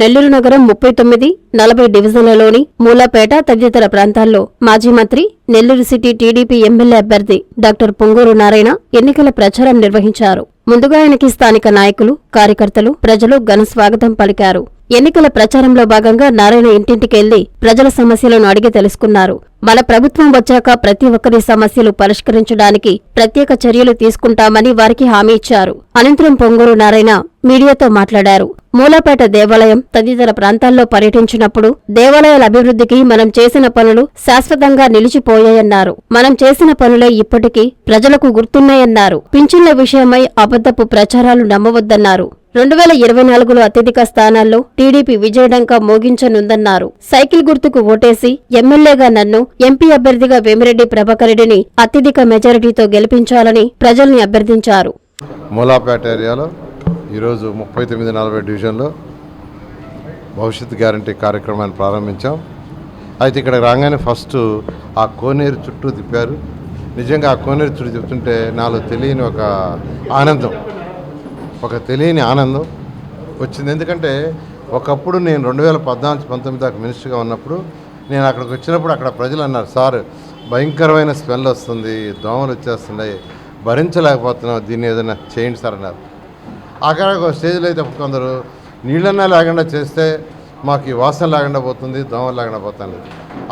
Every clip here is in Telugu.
నెల్లూరు నగరం ముప్పై తొమ్మిది నలభై డివిజన్లలోని మూలాపేట తదితర ప్రాంతాల్లో మాజీ మంత్రి నెల్లూరు సిటీ టీడీపీ ఎమ్మెల్యే అభ్యర్థి డాక్టర్ పొంగూరు నారాయణ ఎన్నికల ప్రచారం నిర్వహించారు. ముందుగా ఆయనకి స్థానిక నాయకులు కార్యకర్తలు ప్రజలు ఘన స్వాగతం పలికారు. ఎన్నికల ప్రచారంలో భాగంగా నారాయణ ఇంటింటికెళ్ళి ప్రజల సమస్యలను అడిగి తెలుసుకున్నారు. మన ప్రభుత్వం వచ్చాక ప్రతి ఒక్కరి సమస్యలు పరిష్కరించడానికి ప్రత్యేక చర్యలు తీసుకుంటామని వారికి హామీ ఇచ్చారు. అనంతరం పొంగూరు నారాయణ మీడియాతో మాట్లాడారు. మూలాపేట దేవాలయం తదితర ప్రాంతాల్లో పర్యటించినప్పుడు దేవాలయాల అభివృద్ధికి మనం చేసిన పనులు శాశ్వతంగా నిలిచిపోయాయన్నారు. మనం చేసిన పనులే ఇప్పటికీ ప్రజలకు గుర్తున్నాయన్నారు. పింఛన్ల విషయమై అబద్ధపు ప్రచారాలు నమ్మవద్దన్నారు. రెండు వేల ఇరవై నాలుగులో అత్యధిక స్థానాల్లో టీడీపీ విజయడంక మోగించనుందన్నారు. సైకిల్ గుర్తుకు ఓటేసి ఎమ్మెల్యేగా నన్ను ఎంపీ అభ్యర్థిగా వేమిరెడ్డి ప్రభాకర్ రెడ్డిని అత్యధిక మెజారిటీతో గెలిపించాలని ప్రజల్ని అభ్యర్థించారు. మూలాపేట ఏరియాలో ఈరోజు ముప్పై తొమ్మిది నలభై డివిజన్లో భవిష్యత్ గ్యారంటీ కార్యక్రమాన్ని ప్రారంభించాం. అయితే ఇక్కడ రాగానే ఫస్ట్ ఆ కోనేరు చుట్టూ తిప్పారు. నిజంగా ఆ కోనేరు చుట్టూ తిప్పుతుంటే నాలో తెలియని ఒక ఆనందం. ఒక తెలియని ఆనందం వచ్చింది. ఎందుకంటే ఒకప్పుడు నేను రెండు వేల పద్నాలుగు పంతొమ్మిది దాకా మినిస్టర్గా ఉన్నప్పుడు నేను అక్కడికి వచ్చినప్పుడు అక్కడ ప్రజలు అన్నారు సార్ భయంకరమైన స్మెల్ వస్తుంది దోమలు వచ్చేస్తున్నాయి భరించలేకపోతున్నాం దీన్ని ఏదైనా చేయండి సార్ అన్నారు. అక్కడ ఒక స్టేజ్లో అయితే కొందరు నీళ్ళన్నా లేకుండా చేస్తే మాకు ఈ వాసన లేకుండా పోతుంది దోమలు లేకుండా పోతుంది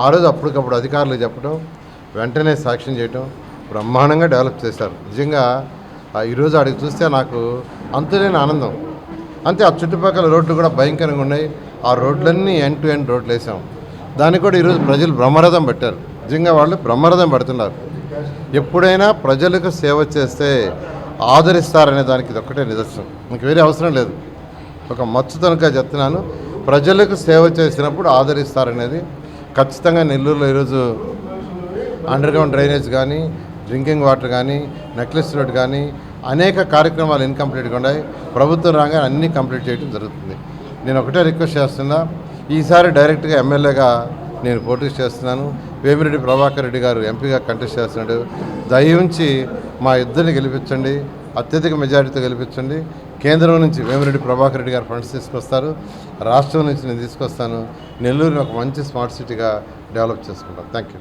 ఆ రోజు అప్పటికప్పుడు అధికారులు చెప్పడం వెంటనే సాక్ష్యం చేయటం బ్రహ్మాండంగా డెవలప్ చేశారు. నిజంగా ఆ ఈరోజు అడిగి చూస్తే నాకు అంతులేని ఆనందం. అంతే ఆ చుట్టుపక్కల రోడ్లు కూడా భయంకరంగా ఉన్నాయి. ఆ రోడ్లన్నీ ఎండ్ టు ఎండ్ రోడ్లు వేసాం. దానికి కూడా ఈరోజు ప్రజలు బ్రహ్మరథం పెట్టారు. నిజంగా వాళ్ళు బ్రహ్మరథం పెడుతున్నారు. ఎప్పుడైనా ప్రజలకు సేవ చేస్తే ఆదరిస్తారనే దానికి ఇది ఒక్కటే నిదర్శనం. ఇంక వేరే అవసరం లేదు. ఒక మచ్చుతనగా చెప్తున్నాను. ప్రజలకు సేవ చేసినప్పుడు ఆదరిస్తారనేది ఖచ్చితంగా నెల్లూరులో ఈరోజు అండర్గ్రౌండ్ డ్రైనేజ్ కానీ డ్రింకింగ్ వాటర్ కానీ నెక్లెస్ రోడ్ కానీ అనేక కార్యక్రమాలు ఇన్కంప్లీట్గా ఉన్నాయి. ప్రభుత్వం రాగానే అన్నీ కంప్లీట్ చేయడం జరుగుతుంది. నేను ఒకటే రిక్వెస్ట్ చేస్తున్నా. ఈసారి డైరెక్ట్గా ఎమ్మెల్యేగా నేను పోటీ చేస్తున్నాను. వేమిరెడ్డి ప్రభాకర్ రెడ్డి గారు ఎంపీగా కంటెస్ట్ చేస్తున్నాడు. దయించి మా ఇద్దరిని గెలిపించండి. అత్యధిక మెజారిటీతో గెలిపించండి. కేంద్రం నుంచి వేమిరెడ్డి ప్రభాకర్ రెడ్డి గారు ఫండ్స్ తీసుకొస్తారు. రాష్ట్రం నుంచి నేను తీసుకొస్తాను. నెల్లూరుని ఒక మంచి స్మార్ట్ సిటీగా డెవలప్ చేసుకుంటాను థ్యాంక్ యూ